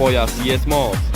Jeszcze pojazd, jest moc.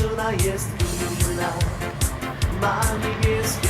Dziewczyna jest inna, ma niebieskie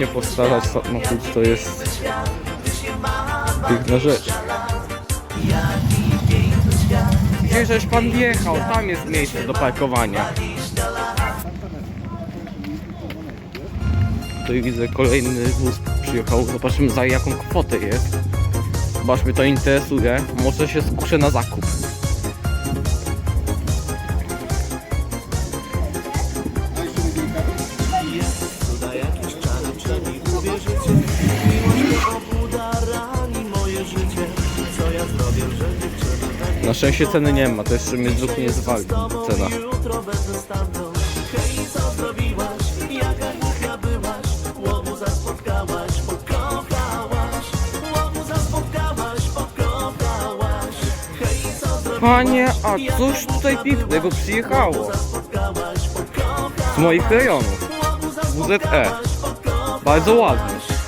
Pięknie postawać samochód to jest piękna rzecz. Gdzie żeś pan wjechał? Tam jest miejsce do parkowania. 20 lat Tutaj widzę kolejny wóz przyjechał. Zobaczymy za jaką kwotę jest. Zobaczmy, mnie to interesuje. Może się skuszę na zakup. Na szczęście ceny nie ma, to jeszcze mnie z nie zwali cena. Panie, a cóż tutaj pięknego przyjechało? Z moich rejonów. WZE. Bardzo ładny.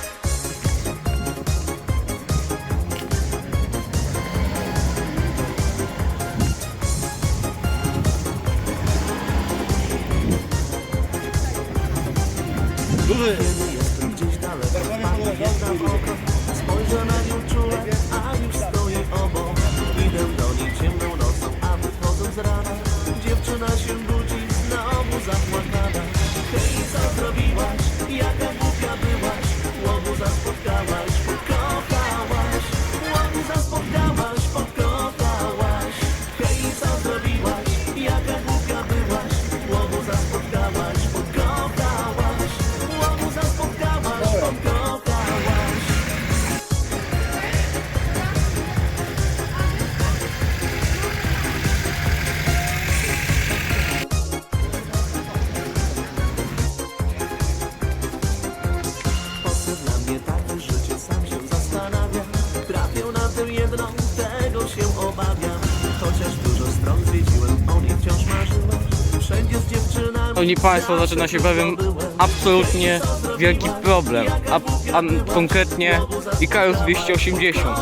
Szanowni Państwo, zaczyna się pewien absolutnie wielki problem. A, a konkretnie Ikarus 280.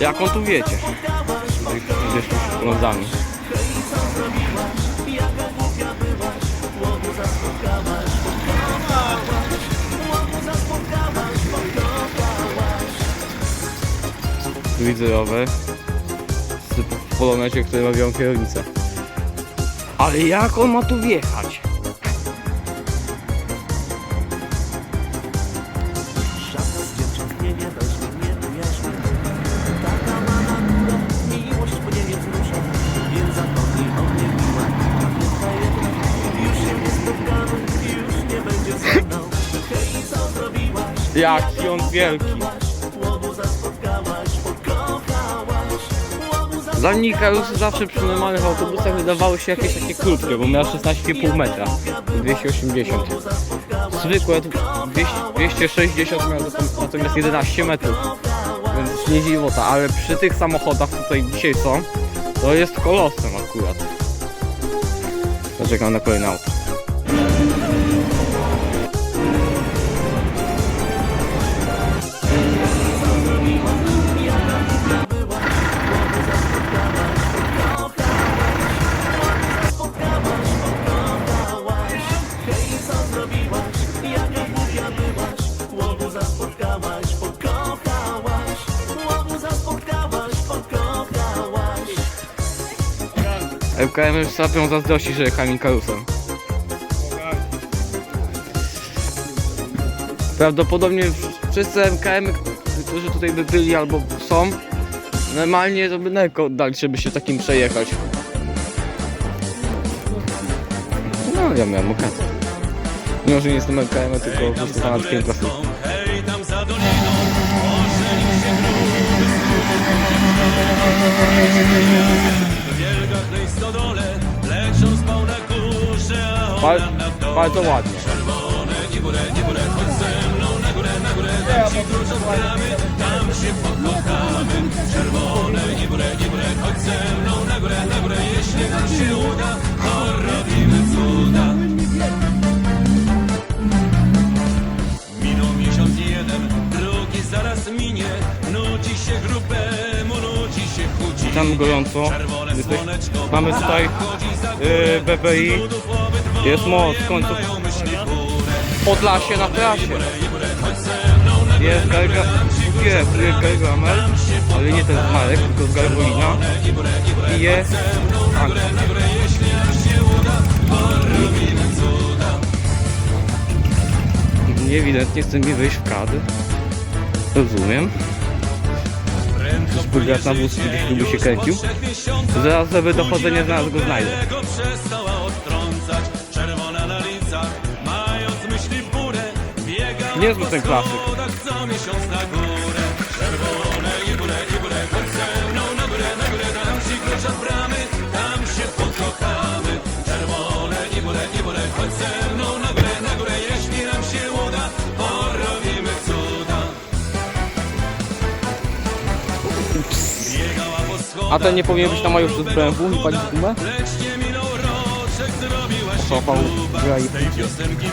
Jak on tu wiecie? Ślązami. Tu widzę rower z polonecie, który białą kierownicę. Ale jak on ma tu wjechać? Żadna z dziewcząt Dla Ikarusy zawsze przy normalnych autobusach wydawały się jakieś takie krótkie, bo miał 16,5 metra. 280. Zwykłe tu 200, 260 miał nat- natomiast 11 metrów. Więc nie dziwota, ale przy tych samochodach tutaj dzisiaj są, to jest kolosem akurat. Zaczekam na kolejne auto. MKM sapią zazdrości, że jechałem Ikarusem. Prawdopodobnie wszyscy MKM którzy tutaj by byli albo są, normalnie to by oddali, żeby się takim przejechać. No, ja miałem okazję. Mimo, że nie jestem LKM, tylko po prostu fanatkiem. Hej, tam górę, na górę, tam gorąco. Czerwone Jesteś, mamy tutaj yy, BBI. Jest moc, w końcu. Podlasie na trasie. Jest Garga... Jest, jest ale nie ten z Marek, tylko z Gargolina. I jest... Anka. Ewidentnie chce mi wyjść w kadr. Rozumiem. Grać na wózku gdzieś długo się kręcił? Zaraz sobie dochodzenie znalazł go znajdę. Niezły ten klasyk. A ten nie powinien być na moją przez BMW i palić gumę? Gruba gra i Z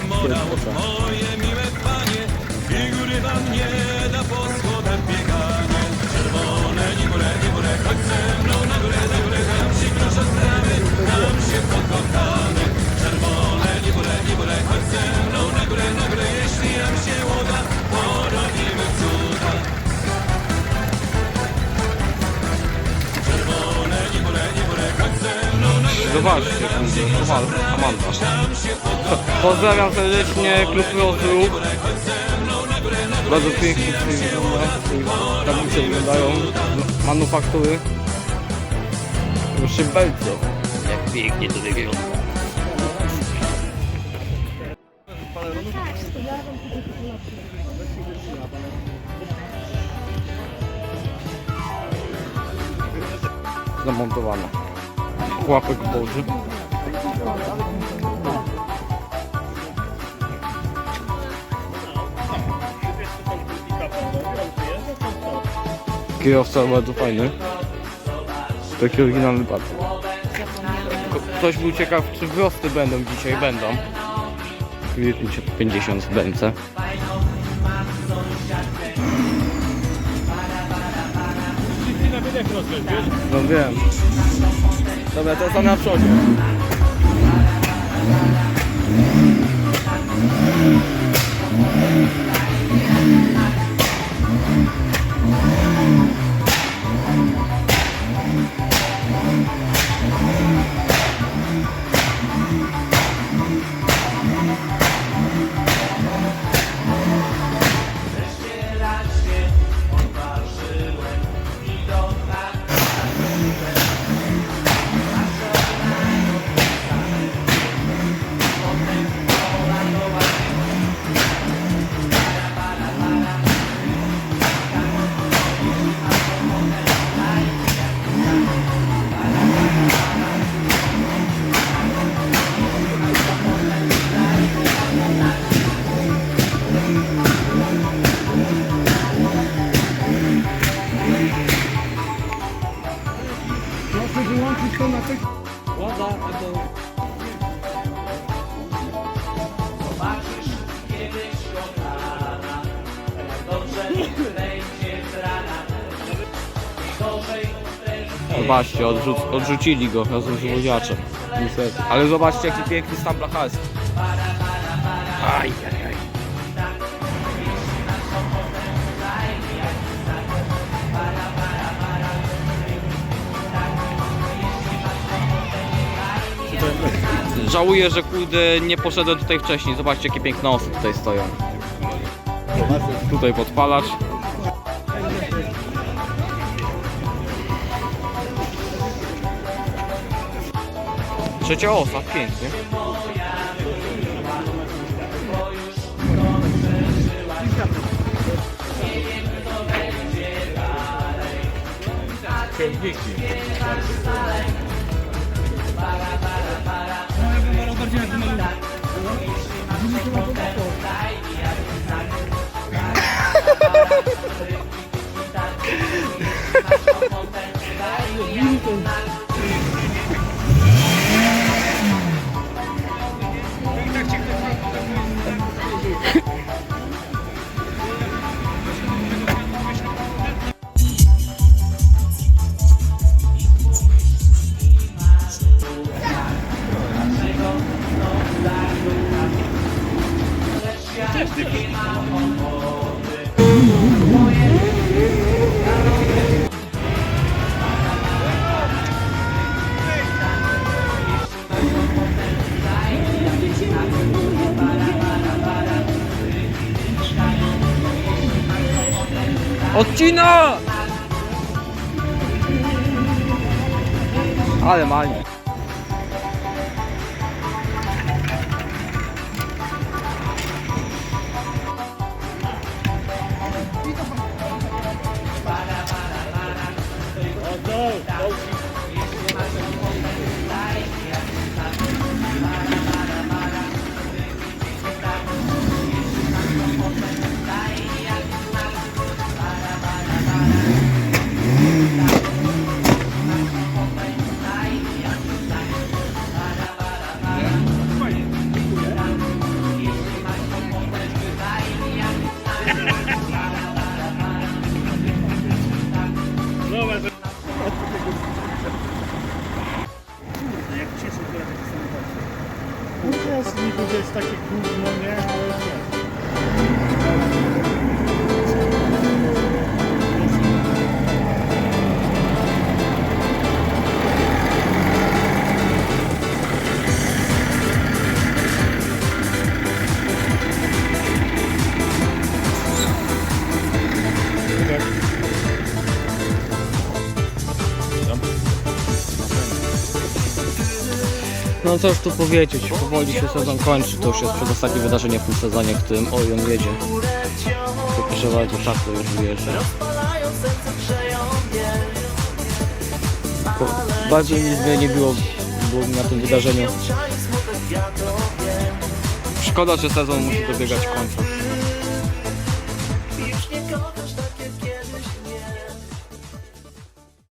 Moje panie Figury wam nie da po schodach bieganie Czerwone, nie górę, nie górę Chodź ze mną na górę, na górę Tam się grosza stramy, tam się Czerwone, nie górę, nie górę Chodź ze mną na górę, na górę Jeśli nam się uda, porobimy cuda Czerwone, nie górę, nie górę Chodź ze mną na górę Zobaczcie, kurde, Amanda. Pozdrawiam serdecznie, klub Rozruch. Bardzo pięknie wygląda. Tablice wyglądają, manufaktury. Szybelce. Jak pięknie to wygląda. Zamontowane. Łapek boży. Kierowca bardzo fajny. Taki oryginalny patrz. Ktoś był ciekaw, czy wrosty będą dzisiaj. Będą. 50 w Bence. No wiem. Dobra, to są na przodzie. Zobaczcie, odrzuc odrzucili go razem z wodziaczem. Niestety. Ale zobaczcie jaki piękny stan blacharski. Aj, aj, aj. Żałuję, że kurde nie poszedłem tutaj wcześniej. Zobaczcie jakie piękne osy tutaj stoją. Tutaj podpalacz. Trzecia osa, pięknie. Odcina! Ale malnie. Jest No co już tu powiedzieć, powoli się sezon kończy, to już jest przedostatnie wydarzenie w tym sezonie, w którym Orion jedzie. Proszę bardzo, tak to już wyjeżdża. Ko- Bardziej nic by nie było, było na tym wydarzeniu. Szkoda, że sezon musi dobiegać końca.